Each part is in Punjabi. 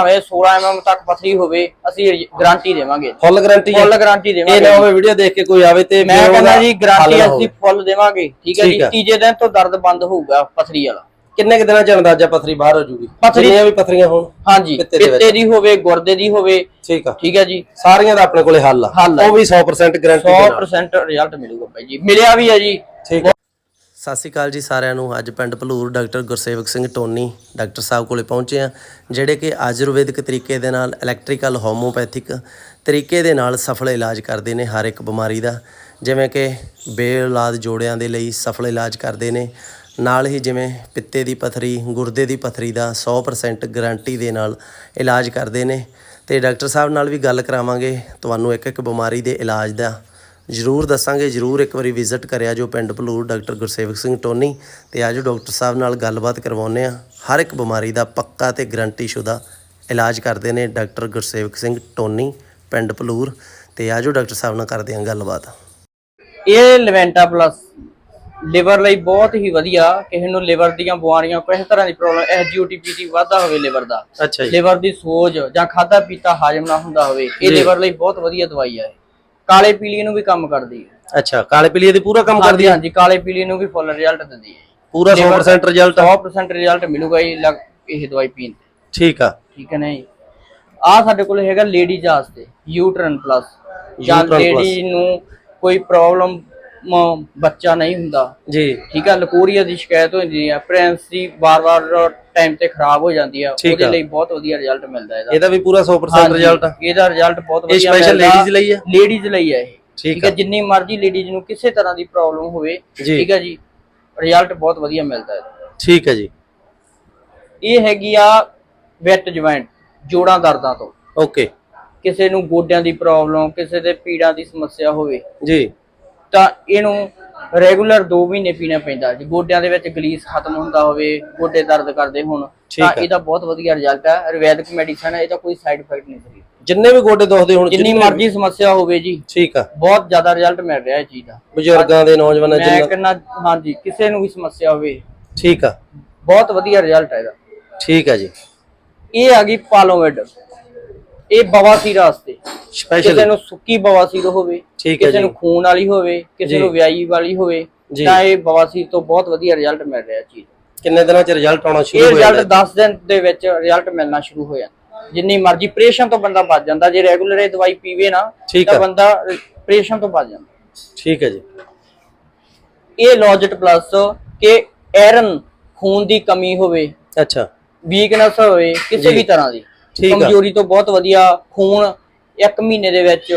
ਭਾਵੇਂ 16 ਐਮਐਮ ਤੱਕ ਪਥਰੀ ਹੋਵੇ ਅਸੀਂ ਗਾਰੰਟੀ ਦੇਵਾਂਗੇ। ਫੁੱਲ ਗਾਰੰਟੀ ਫੁੱਲ ਗਾਰੰਟੀ ਇਹ ਦੇਵਾਂਗੇ। ਨਾ ਹੋਵੇ ਵੀਡੀਓ ਦੇਖ ਕੇ ਕੋਈ ਆਵੇ ਤੇ ਮੈਂ ਕਹਿੰਦਾ ਜੀ ਹੱਲ ਗਾਰੰਟੀ ਅਸੀਂ। ਫੁੱਲ ਦੇਵਾਂਗੇ ਠੀਕ ਹੈ ਠੀਕ ਜੀ। ਤੀਜੇ ਦਿਨ ਤੋਂ ਦਰਦ ਬੰਦ ਹੋਊਗਾ ਪਥਰੀ ਵਾਲਾ। ਕਿੰਨੇ ਕੁ ਦਿਨਾਂ ਚ ਅੰਦਾਜ਼ਾ ਪਥਰੀ ਬਾਹਰ ਹੋ ਜੂਗੀ? ਪੱਥਰੀ- ਜਿੰਨੀਆਂ ਵੀ ਪਥਰੀਆਂ ਹੋਣ ਹਾਂਜੀ ਪਿੱਤੇ ਦੇ ਵਿੱਚ। ਪਿੱਤੇ ਦੀ ਹੋਵੇ ਗੁਰਦੇ ਦੀ ਹੋਵੇ ਠੀਕ ਆ। ਠੀਕ ਹੈ ਜੀ? ਸਾਰੀਆਂ ਦਾ ਆਪਣੇ ਕੋਲੇ ਹੱਲ ਆ। ਹੱਲ ਆ। ਉਹ ਵੀ 100% ਗਾਰੰਟੀ ਦੇ ਨਾਲ। 100% ਰਿਜ਼ਲਟ ਮਿਲੂਗਾ ਭਾਈ ਜੀ। ਮਿਲਿਆ ਵੀ ਹੈ ਜੀ। ਠੀਕ ਹੈ ਸਤਿ ਸ਼੍ਰੀ ਅਕਾਲ ਜੀ ਸਾਰਿਆਂ ਨੂੰ। ਅੱਜ ਪਿੰਡ Bhalur doctor Gursewak Singh Tony doctor sahib ਕੋਲੇ ਪਹੁੰਚੇ ਆ ਜਿਹੜੇ ਕਿ ਆਯੁਰਵੈਦਿਕ ਤਰੀਕੇ ਦੇ ਨਾਲ ਇਲੈਕਟ੍ਰੀਕਲ ਹੋਮੋਪੈਥਿਕ ਤਰੀਕੇ ਦੇ ਨਾਲ ਸਫਲ ਇਲਾਜ ਕਰਦੇ ਨੇ ਹਰ ਇੱਕ ਬਿਮਾਰੀ ਦਾ। ਜਿਵੇਂ ਕਿ ਬੇਔਲਾਦ ਜੋੜਿਆਂ ਦੇ ਲਈ ਸਫਲ ਇਲਾਜ ਕਰਦੇ ਨੇ। ਨਾਲ ਹੀ ਜਿਵੇਂ ਪਿੱਤੇ ਦੀ ਪਥਰੀ, ਗੁਰਦੇ ਦੀ ਪਥਰੀ ਦਾ 100% ਗਾਰੰਟੀ ਦੇ ਨਾਲ ਇਲਾਜ ਕਰਦੇ ਨੇ। ਤੇ ਡਾਕਟਰ ਸਾਹਿਬ ਨਾਲ ਵੀ ਗੱਲ ਕਰਾਵਾਂਗੇ। ਤੁਹਾਨੂੰ ਇੱਕ ਇੱਕ ਬਿਮਾਰੀ ਦੇ ਇਲਾਜ ਦਾ ਜ਼ਰੂਰ ਦੱਸਾਂਗੇ ਜ਼ਰੂਰ ਇੱਕ ਵਾਰੀ ਵਿਜ਼ਿਟ ਕਰਿਆ ਜੋ ਪਿੰਡ ਭਲੂਰ ਡਾਕਟਰ ਗੁਰਸੇਵਕ ਸਿੰਘ ਟੋਨੀ ਤੇ ਆਜੋ ਡਾਕਟਰ ਸਾਹਿਬ ਨਾਲ ਗੱਲਬਾਤ ਕਰਵਾਉਂਦੇ ਆ ਹਰ ਇੱਕ ਬਿਮਾਰੀ ਦਾ ਪੱਕਾ ਤੇ ਗਰੰਟੀ ਸ਼ੁਦਾ ਇਲਾਜ ਕਰਦੇ ਨੇ ਡਾਕਟਰ ਗੁਰਸੇਵਕ ਸਿੰਘ ਟੋਨੀ ਪਿੰਡ ਭਲੂਰ ਤੇ ਆਜੋ ਡਾਕਟਰ ਸਾਹਿਬ ਨਾਲ ਕਰਦੇ ਆ ਗੱਲਬਾਤ ਇਹ ਲਿਵੈਂਟਾ ਪਲੱਸ ਲਿਵਰ ਲਈ ਬਹੁਤ ਹੀ ਵਧੀਆ ਕਿਸੇ ਨੂੰ ਲਿਵਰ ਦੀਆਂ ਬਿਮਾਰੀਆਂ ਕਿਸੇ ਤਰ੍ਹਾਂ ਦੀ ਪ੍ਰੋਬਲਮ ਐਸਜੀਓਟੀਪੀਟੀ ਵਾਧਾ ਹੋਵੇ ਲਿਵਰ ਦਾ ਅੱਛਾ ਲਿਵਰ ਦੀ ਸੋਜ ਜਾਂ ਖਾਦਾ ਪੀਤਾ ਹਾਜ਼ਮ ਨਾ ਹੁੰਦਾ ਹੋਵੇ ਇਹ। ਲਿਵਰ ਲਈ ਬਹੁਤ ਵਧੀਆ ਦਵਾਈ ਹੈ। ਕਾਲੇ ਪੀਲੀਏ ਨੂੰ ਵੀ ਕੰਮ ਕਰਦੀ ਹੈ। ਅੱਛਾ ਕਾਲੇ ਪੀਲੀਏ ਦੇ ਪੂਰਾ ਕੰਮ ਕਰਦੀ ਹਾਂਜੀ ਹੈ? ਹਾਂਜੀ ਕਾਲੇ ਪੀਲੀਏ ਨੂੰ ਵੀ ਫੁੱਲ ਰਿਜ਼ਲਟ ਦਿੰਦੀ ਹੈ। ਪੂਰਾ 100% ਰਿਜ਼ਲਟ 100% ਰਿਜ਼ਲਟ ਮਿਲੂਗਾ ਇਹ ਲਗ- ਇਹ ਦਵਾਈ ਪੀਣ ਤੇ। ਠੀਕ ਆ। ਠੀਕ ਹੈ ਨਾ ਜੀ? ਆ ਸਾਡੇ ਕੋਲ ਹੈਗਾ ਲੇਡੀਜ਼ ਵਾਸਤੇ ਯੂਟਰਨ ਪਲੱਸ ਜਾਂ Uterine plus। ਲੇਡੀ ਨੂੰ ਕੋਈ ਪ੍ਰੋਬਲਮ ਬੱਚਾ ਨਹੀਂ ਹੁੰਦਾ। ਜੀ। ਠੀਕ ਹੈ ਲਕੋਰੀਆ ਦੀ ਸ਼ਿਕਾਇਤ ਹੋ ਜਾਂਦੀ ਹੈ ਪ੍ਰੈਗਨੈਂਸੀ ਵਾਰ-ਵਾਰ ਟਾਈਮ ਤੇ ਖਰਾਬ ਹੋ ਜਾਂਦੀ ਠੀਕ ਉਹਦੇ ਆ। ਲਈ ਬਹੁਤ ਵਧੀਆ ਰਿਜ਼ਲਟ ਮਿਲਦਾ ਇਹਦਾ। ਇਹਦਾ ਵੀ ਪੂਰਾ 100% ਹਾਂਜੀ, ਰਿਜ਼ਲਟ ਆ। ਇਹਦਾ ਰਿਜ਼ਲਟ ਬਹੁਤ ਇਹ ਵਧੀਆ special ladies ਲਈ ਹੈ? ਲੇਡੀਜ਼ ਲਈ ਹੈ ਠੀਕ ਠੀਕ ਹੈ ਆ। ਜਿੰਨੀ ਮਰਜ਼ੀ ਲੇਡੀਜ਼ ਨੂੰ ਕਿਸੇ ਤਰ੍ਹਾਂ ਦੀ ਪ੍ਰੋਬਲਮ ਹੋਵੇ ਜੀ। ਠੀਕ ਹੈ ਜੀ ਰਿਜ਼ਲਟ ਬਹੁਤ ਵਧੀਆ ਮਿਲਦਾ ਹੈ ਠੀਕ ਹੈ ਜੀ। ਇਹ ਹੈਗੀ ਆ ਵੈਟ ਜੁਆਇੰਟ ਜੋੜਾਂ ਦਰਦਾਂ ਤੋਂ। ਓਕੇ ਕਿਸੇ ਨੂੰ ਗੋਡਿਆਂ ਦੀ ਪ੍ਰੋਬਲਮ ਕਿਸੇ ਦੇ ਪੀੜਾਂ ਦੀ ਸਮੱਸਿਆ ਹੋਵੇ ਜੀ। ਤਾਂ ਇਹਨੂੰ ਰੈਗੂਲਰ 2 ਮਹੀਨੇ ਪੀਣਾ ਪੈਂਦਾ। ਜੇ ਗੋਡਿਆਂ ਦੇ ਵਿੱਚ ਗਲੀਸ ਖਤਮ ਹੁੰਦਾ ਹੋਵੇ ਗੋਡੇ ਦਰਦ ਕਰਦੇ ਹੋਣ ਤਾਂ। ਇਹਦਾ ਬਹੁਤ ਵਧੀਆ ਰਿਜ਼ਲਟ ਹੈ ਆਯੁਰਵੈਦਿਕ ਮੈਡੀਸਨ ਹੈ ਇਹਦਾ ਕੋਈ ਸਾਈਡ ਇਫੈਕਟ ਨਹੀਂ ਸਰੀਰ ਜਿੰਨੇ ਵੀ ਗੋਡੇ ਦੁਖਦੇ ਹੁਣ ਜਿੰਨੀ ਮਰਜ਼ੀ ਸਮੱਸਿਆ ਹੋਵੇ ਜੀ ਠੀਕ ਆ। ਬਹੁਤ ਜ਼ਿਆਦਾ ਰਿਜ਼ਲਟ ਮਿਲ ਰਿਹਾ ਇਹ ਚੀਜ਼ ਦਾ। ਬਜ਼ੁਰਗਾਂ ਦੇ ਨੌਜਵਾਨਾਂ ਮੈਂ ਜਿੰਨਾ ਕਹਿੰਦਾ ਹਾਂਜੀ ਕਿਸੇ ਨੂੰ ਵੀ ਸਮੱਸਿਆ ਹੋਵੇ ਠੀਕ ਆ। ਬਹੁਤ ਵਧੀਆ ਰਿਜ਼ਲਟ ਹੈ ਇਹਦਾ। ਠੀਕ ਆ ਜੀ। ਇਹ ਆ ਗਈ ਪਾਲੋਮੈਡ ਇਹ ਬਵਾਸੀਰ ਵਾਸਤੇ ਸਪੈਸ਼ਲ ਕਿਸੇ ਨੂੰ ਸੁੱਕੀ ਬਵਾਸੀਰ ਹੋਵੇ ਠੀਕ ਹੈ ਕਿਸੇ ਜੀ। ਨੂੰ ਖੂਨ ਵਾਲੀ ਹੋਵੇ ਜੀ। ਕਿਸੇ ਨੂੰ ਵਿਆਹੀ ਵਾਲੀ ਹੋਵੇ ਜੀ। ਤਾਂ ਇਹ ਬਵਾਸੀਰ ਤੋਂ ਬਹੁਤ ਵਧੀਆ ਰਿਜ਼ਲਟ ਮਿਲ ਰਿਹਾ ਚੀਜ਼ ਕਿੰਨੇ ਦਿਨਾਂ ਚ ਰਿਜ਼ਲਟ ਆਉਣਾ ਸ਼ੁਰੂ ਇਹ ਹੋ ਰਿਜ਼ਲਟ ਜਾਂਦਾ 10 ਦਿਨ ਦੇ ਵਿੱਚ ਰਿਜ਼ਲਟ ਮਿਲਣਾ ਸ਼ੁਰੂ ਹੋ ਜਾਂਦਾ ਜਿੰਨੀ ਮਰਜ਼ੀ ਪ੍ਰੇਸ਼ਨ ਤੋਂ ਬੰਦਾ ਬਚ ਜਾਂਦਾ ਜੇ ਰੈਗੂਲਰ ਇਹ ਦਵਾਈ ਪੀਵੇ ਨਾ ਠੀਕ ਤਾਂ ਆ। ਬੰਦਾ ਪ੍ਰੇਸ਼ਨ ਤੋਂ ਬਚ ਜਾਂਦਾ ਠੀਕ ਹੈ ਜੀ ਇਹ ਲੌਜਟ ਪਲੱਸ ਕਿ ਆਇਰਨ ਖੂਨ ਦੀ ਕਮੀ ਹੋਵੇ ਅੱਛਾ ਵੀਕਨੈਸ ਹੋਵੇ ਕਿਸੇ ਜੀ। ਵੀ ਤਰ੍ਹਾਂ ਦੀ ਠੀਕ ਆ। ਕਮਜ਼ੋਰੀ ਤੋਂ ਬਹੁਤ ਵਧੀਆ ਖੂਨ ਇੱਕ ਮਹੀਨੇ ਦੇ ਵਿੱਚ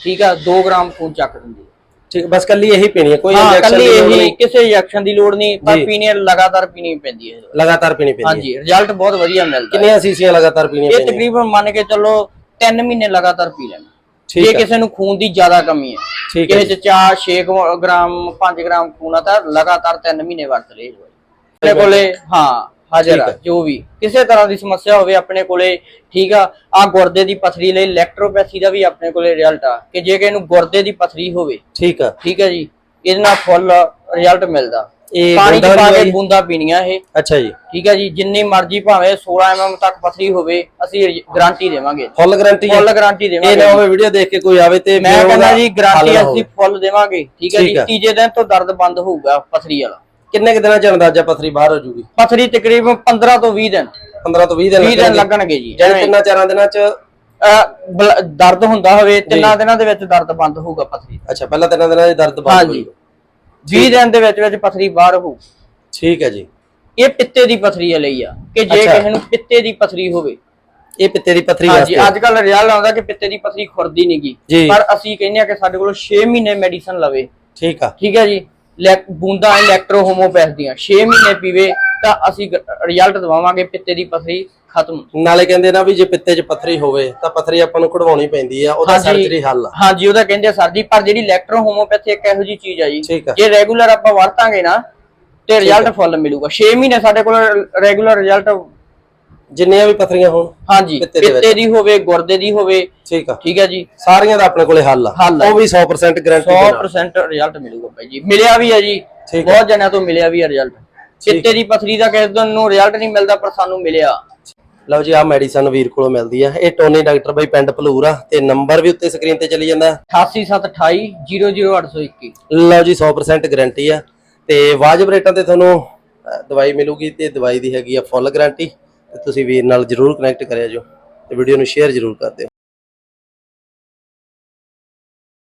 ਠੀਕ ਆ 2 ਗ੍ਰਾਮ ਖੂਨ ਚੱਕ ਦਿੰਦੀ ਹੈ ਠੀਕ ਬਸ ਕੱਲੀ ਇਹੀ ਪੀਣੀ ਹੈ ਕੋਈ ਹਾਂ ਇੰਜੈਕਸ਼ਨ ਕੱਲੀ ਦੀ ਲੋੜ ਇਹ ਨਹੀਂ। ਕਿਸੇ ਇੰਜੈਕਸ਼ਨ ਦੀ ਲੋੜ ਨਹੀਂ ਪਰ ਜੀ। ਪੀਣੀ ਲਗਾਤਾਰ ਪੀਣੀ ਪੈਂਦੀ ਹੈ ਲਗਾਤਾਰ ਪੀਣੀ ਪੈਂਦੀ ਹੈ ਹਾਂਜੀ ਰਿਜ਼ਲਟ ਬਹੁਤ ਵਧੀਆ ਮਿਲਦਾ ਹੈ। ਕਿੰਨੀਆਂ ਸੀਸੀਆਂ ਲਗਾਤਾਰ ਪੀਣੀਆਂ ਇਹ ਪੈਂਦੀਆਂ? ਤਕਰੀਬਨ ਮੰਨ ਕੇ ਚੱਲੋ 3 ਮਹੀਨੇ ਲਗਾਤਾਰ ਪੀ ਲੈਣਾ ਠੀਕ ਜੇ ਆ। ਕਿਸੇ ਨੂੰ ਖੂਨ ਦੀ ਜ਼ਿਆਦਾ ਕਮੀ ਹੈ ਠੀਕ ਹੈ ਕਿਸੇ ਚ 4 6 ਗ੍ਰਾਮ 5 ਗ੍ਰਾਮ ਖੂਨ ਆ ਤਾਂ ਲਗਾਤਾਰ 3 ਮਹੀਨੇ ਵਰਤ ਲਈ ਆਪਣੇ ਕੋਲੇ ਹਾਂ ਹਾਜ਼ਰ ਆ ਆ। ਜੋ ਵੀ। ਕਿਸੇ ਤਰ੍ਹਾਂ ਦੀ ਸਮੱਸਿਆ ਹੋਵੇ ਆਪਣੇ ਕੋਲੇ ਠੀਕ ਆ ਆ ਗੁਰਦੇ ਦੀ ਪਥਰੀ ਲਈ ਇਲੈਕਟ੍ਰੋਪੈਥੀ ਦਾ ਵੀ ਆਪਣੇ ਕੋਲੇ ਰਿਜ਼ਲਟ ਆ ਕਿ ਜੇ ਕਿਸੇ ਨੂੰ ਗੁਰਦੇ ਦੀ ਪਥਰੀ ਹੋਵੇ। ਠੀਕ ਆ। ਠੀਕ ਹੈ ਜੀ। ਇਹਦੇ ਨਾਲ ਫੁੱਲ ਰਿਜ਼ਲਟ ਮਿਲਦਾ। ਇਹ ਪਾਣੀ ਚ ਪਾ ਕੇ? ਬੂੰਦਾ ਪੀਣੀਆਂ ਇਹ। ਅੱਛਾ ਜੀ। ਠੀਕ ਹੈ ਜੀ। ਜਿੰਨੀ ਮਰਜ਼ੀ ਭਾਵੇਂ 16 ਐਮਐਮ ਤੱਕ ਪਥਰੀ ਹੋਵੇ ਅਸੀਂ ਗਾਰੰਟੀ ਦੇਵਾਂਗੇ। ਫੁੱਲ ਗਾਰੰਟੀ ਫੁੱਲ ਗਾਰੰਟੀ ਇਹ ਦੇਵਾਂਗੇ। ਨਾ ਹੋਵੇ ਵੀਡੀਓ ਦੇਖ ਕੇ ਕੋਈ ਆਵੇ ਤੇ ਮੈਂ ਕਹਿੰਦਾ ਜੀ ਗਾਰੰਟੀ ਅਸੀਂ। ਫੁੱਲ ਦੇਵਾਂਗੇ। ਠੀਕ ਹੈ ਜੀ। ਆ। ਤੀਜੇ ਦਿਨ ਤੋਂ ਦਰਦ ਬੰਦ ਹੋਊਗਾ ਪਥਰੀ ਵਾਲਾ। ਕਿੰਨੇ ਕੁ ਦਿਨਾਂ ਚ ਅੰਦਾਜ਼ਾ ਪਥਰੀ ਬਾਹਰ ਹੋ ਜੂਗੀ। ਪਥਰੀ ਤਕਰੀਬਨ 15 ਤੋਂ 20 ਦਿਨ। 15 ਤੋਂ 20 ਦਿਨ 20 ਦਿਨ ਲੱਗਣਗੇ। ਜੀ। ਜਿਹੜੇ ਤਿੰਨਾਂ ਚਾਰਾਂ ਦਿਨਾਂ ਚ? ਦਰਦ ਹੁੰਦਾ ਹੋਵੇ ਤਿੰਨਾਂ ਦਿਨਾਂ ਦੇ ਵਿੱਚ ਦਰਦ ਬੰਦ ਹੋਊਗਾ ਪਥਰੀ। ਅੱਛਾ ਪਹਿਲਾਂ ਤਿੰਨਾਂ ਦਿਨਾਂ ਚ ਦਰਦ ਬੰਦ ਹਾਂਜੀ। ਹੋਊਗਾ। 20 ਦਿਨ ਦੇ ਵਿੱਚ ਵਿੱਚ ਪਥਰੀ ਬਾਹਰ ਹੋਊ। ਠੀਕ ਹੈ ਜੀ। ਇਹ ਪਿੱਤੇ ਦੀ ਪਥਰੀ ਲਈ ਆ ਕਿ ਜੇ। ਕਿਸੇ ਨੂੰ ਪਿੱਤੇ ਦੀ ਪਥਰੀ ਹੋਵੇ। ਇਹ ਪਿੱਤੇ ਦੀ ਪਥਰੀ ਹਾਂਜੀ ਅੱਜ ਕੱਲ ਰਿਜ਼ਲਟ ਆਉਂਦਾ ਕਿ ਪਿੱਤੇ ਦੀ ਪਥਰੀ ਖੁਰਦੀ ਨਹੀਂਗੀ। ਪਰ ਅਸੀਂ ਕਹਿੰਦੇ ਆ ਕਿ ਸਾਡੇ ਕੋਲ 6 ਮਹੀਨੇ ਮੈਡੀਸਨ ਲਵੇ। ਠੀਕ ਆ। ਠੀਕ ਹੈ ਜੀ। ਬੂੰਦਾਂ ਇਲੈਕਟ੍ਰੋ ਹੋਮੋਪੈਥ ਦੀਆਂ। 6 ਮਹੀਨੇ ਪੀਵੇ ਤਾਂ ਅਸੀਂ ਰਿਜ਼ਲਟ ਦਵਾਵਾਂਗੇ ਪਿੱਤੇ ਦੀ ਪਥਰੀ ਖਤਮ। ਨਾਲੇ ਕਹਿੰਦੇ ਨਾ ਵੀ ਜੇ ਪਿੱਤੇ 'ਚ ਪਥਰੀ ਹੋਵੇ ਤਾਂ ਪਥਰੀ ਆਪਾਂ ਨੂੰ ਕਢਵਾਉਣੀ ਪੈਂਦੀ ਆ ਉਹਦਾ। ਸਰਜਰੀ ਹੱਲ ਆ। ਹਾਂਜੀ ਉਹਦਾ ਕਹਿੰਦੇ ਸਰ ਜੀ ਪਰ ਜਿਹੜੀ ਇਲੈਕਟ੍ਰੋ ਹੋਮੋਪੈਥੀ ਇੱਕ ਇਹੋ ਜੀ ਚੀਜ਼ ਆ ਜੀ। ਜੇ ਰੈਗੂਲਰ ਆਪਾਂ ਵਰਤਾਂਗੇ ਨਾ ਤੇ ਰਿਜ਼ਲਟ ਫੁੱਲ ਮਿਲੂਗਾ। 6 ਮਹੀਨੇ ਸਾਡੇ ਕੋਲ ਰੈਗੂਲਰ ਰਿਜ਼ਲਟ ਜਿੰਨੀਆਂ ਵੀ ਪਥਰੀਆਂ ਹੋਣ ਹਾਂਜੀ ਪਿੱਤੇ ਦੀ ਹੋਵੇ ਗੁਰਦੇ ਦੀ ਹੋਵੇ ਠੀਕ ਆ। ਠੀਕ ਹੈ ਜੀ। ਸਾਰੀਆਂ ਦਾ ਆਪਣੇ ਕੋਲੇ ਹੱਲ ਆ। ਉਹ ਵੀ 100% ਗਾਰੰਟੀ 100% ਰਿਜ਼ਲਟ ਮਿਲੂਗਾ ਬਾਈ ਜੀ। ਮਿਲਿਆ ਵੀ ਹੈ ਜੀ। ਬਹੁਤ ਜਣਿਆਂ ਤੋਂ ਮਿਲਿਆ ਵੀ ਹੈ ਰਿਜ਼ਲਟ ਚਿੱਤੇ ਦੀ ਪਥਰੀ ਦਾ ਕਿਸੇ ਦਿਨ ਨੂੰ ਰਿਜ਼ਲਟ ਨਹੀਂ ਮਿਲਦਾ ਪਰ ਸਾਨੂੰ ਮਿਲਿਆ। ਲਓ ਜੀ ਆ ਮੈਡੀਸਨ ਵੀਰ ਕੋਲੋਂ ਮਿਲਦੀ ਆ। ਇਹ ਟੋਨੀ ਡਾਕਟਰ ਬਾਈ ਪਿੰਡ ਭਲੂਰ ਆ ਤੇ ਨੰਬਰ ਵੀ ਉੱਤੇ ਸਕਰੀਨ ਤੇ ਚਲੀ ਜਾਂਦਾ 8872800821 ਲਓ ਜੀ 100% ਗਾਰੰਟੀ ਆ। ਤੇ ਵਾਜਬ ਰੇਟਾਂ ਤੇ ਤੁਹਾਨੂੰ ਦਵਾਈ ਮਿਲੂਗੀ ਤੇ ਦਵਾਈ ਦੀ ਹੈਗੀ ਆ ਫੁੱਲ ਗਰੰਟੀ ਤੇ ਤੁਸੀਂ ਵੀਰ ਨਾਲ ਜਰੂਰ ਕਨੈਕਟ ਕਰਿਆ ਜੋ ਤੇ ਵੀਡੀਓ ਨੂੰ ਸ਼ੇਅਰ ਜਰੂਰ ਕਰ ਦਿਓ।